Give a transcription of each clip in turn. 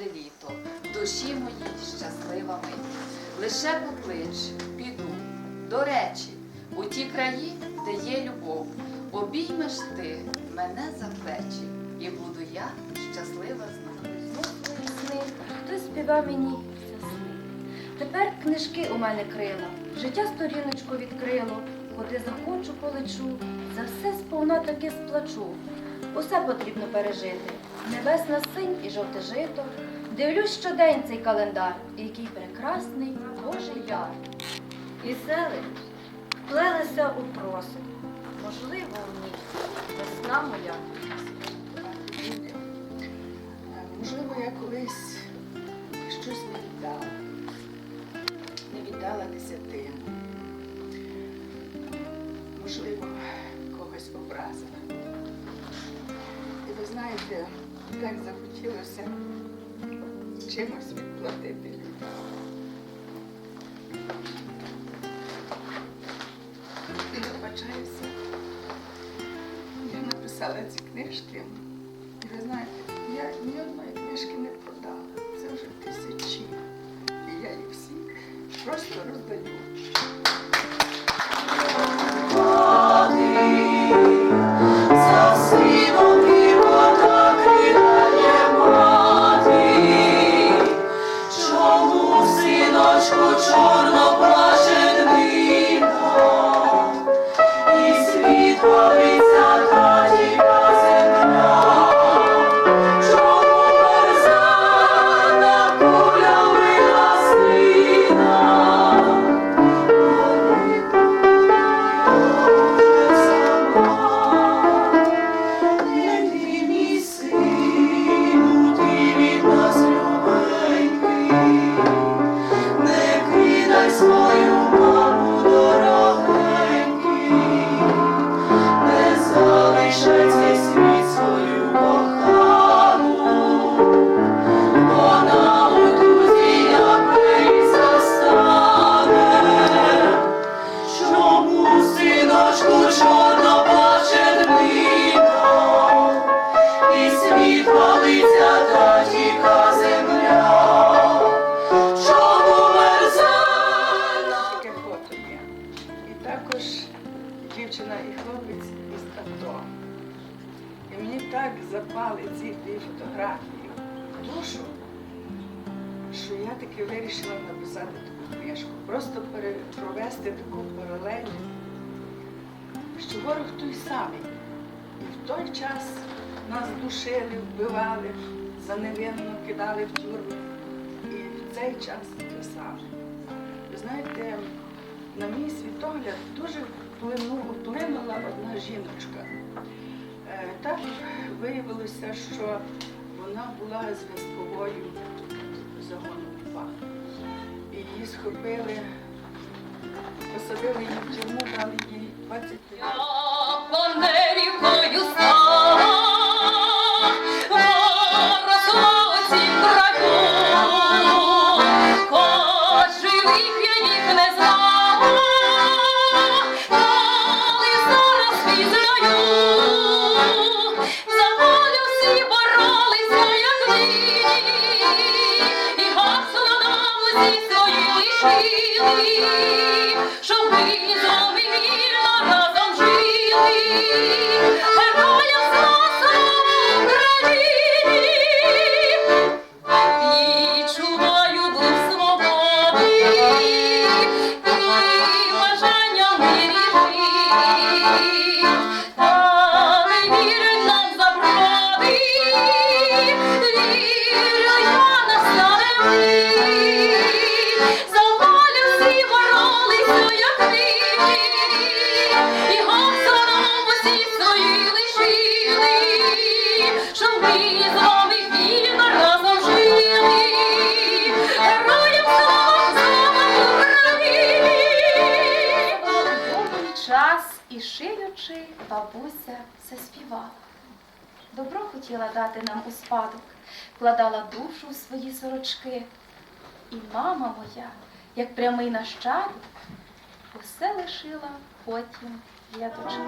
Літо, душі моїй щаслива мить. Лише поклич, піду. До речі, у ті краї, де є любов, обіймеш ти мене за плечі, і буду я щаслива. Свої сни, хтось співа мені сни. Тепер книжки у мене крила, життя сторіночку відкрило. Куди захочу, полечу, за все сповна таки сплачу. Усе потрібно пережити. Небесна синь і жовте жито. Дивлюсь щодень цей календар, який прекрасний Божий яр. І сели вплелися у просу. Можливо, ні, весна моя. Можливо, я колись щось не віддала, не віддала десятину. Можливо, когось образила. Знаєте, так захотілося чимось відплатити людям. І вибачаюся. Я написала ці книжки. І ви знаєте, я ні одної книжки не продала. Це вже тисячі. І я їх всі просто роздаю. Світ палиться та тіка земля, чому мерзена? Таке фото. І також дівчина і хлопець із авто. І мені так запали ці дві фотографії душу, що я таки вирішила написати таку книжку. Просто провести таку паралель, що ворог той самий. І в той час нас душили, вбивали, за невинно кидали в тюрми. І в цей час саме. Ви знаєте, на мій світогляд дуже вплину- вплинула одна жіночка. Е, Так виявилося, що вона була зв'язковою загону УПА. І її схопили, посадили її в тюрму, дали їй 20 років. Шиючи, бабуся заспівала. Добро хотіла дати нам у спадок, вкладала душу у свої сорочки. І мама моя, як прямий нащадок, усе лишила потім для дочки.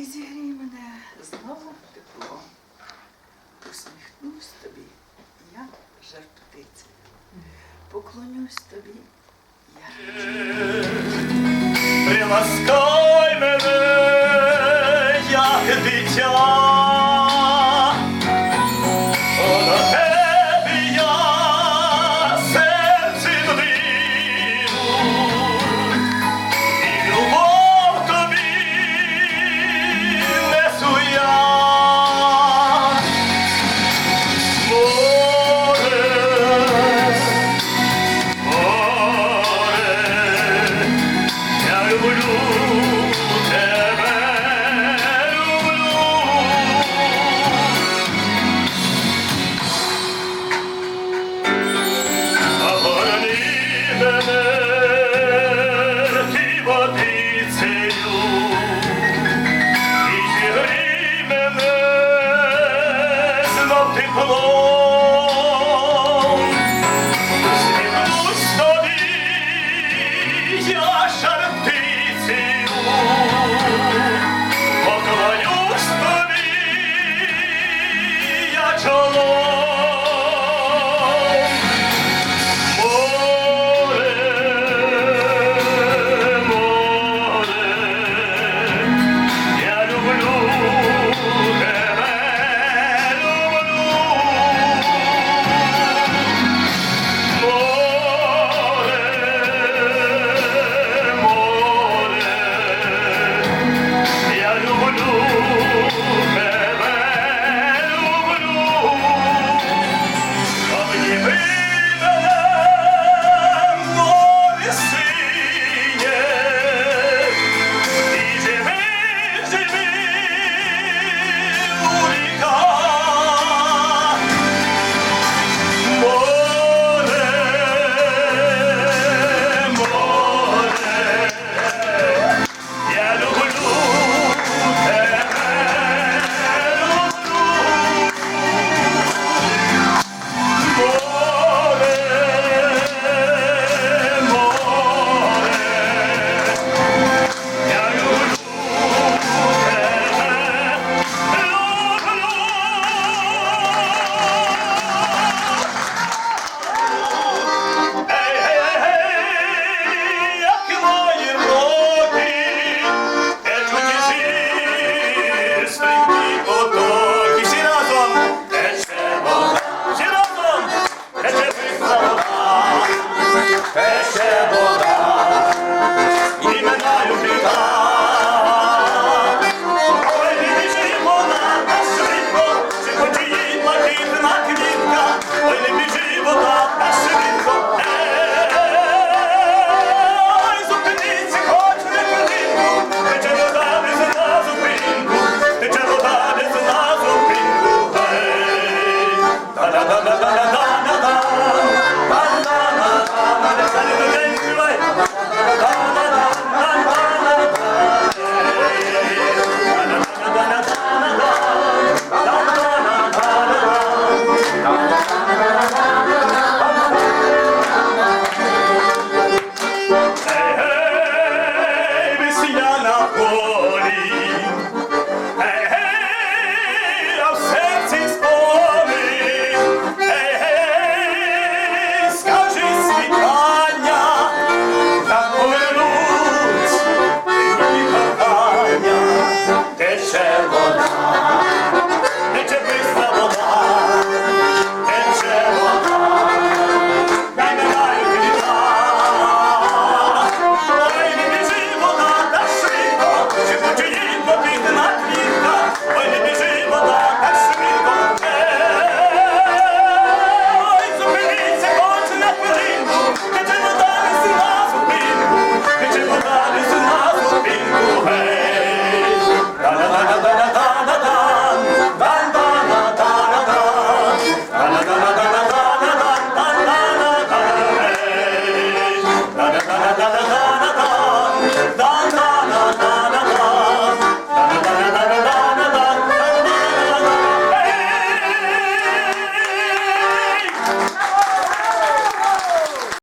І зігрій мене знову тепло. Усміхнусь тобі, я птиця, Поклонюсь тобі, я. Приласкай мене. Oh.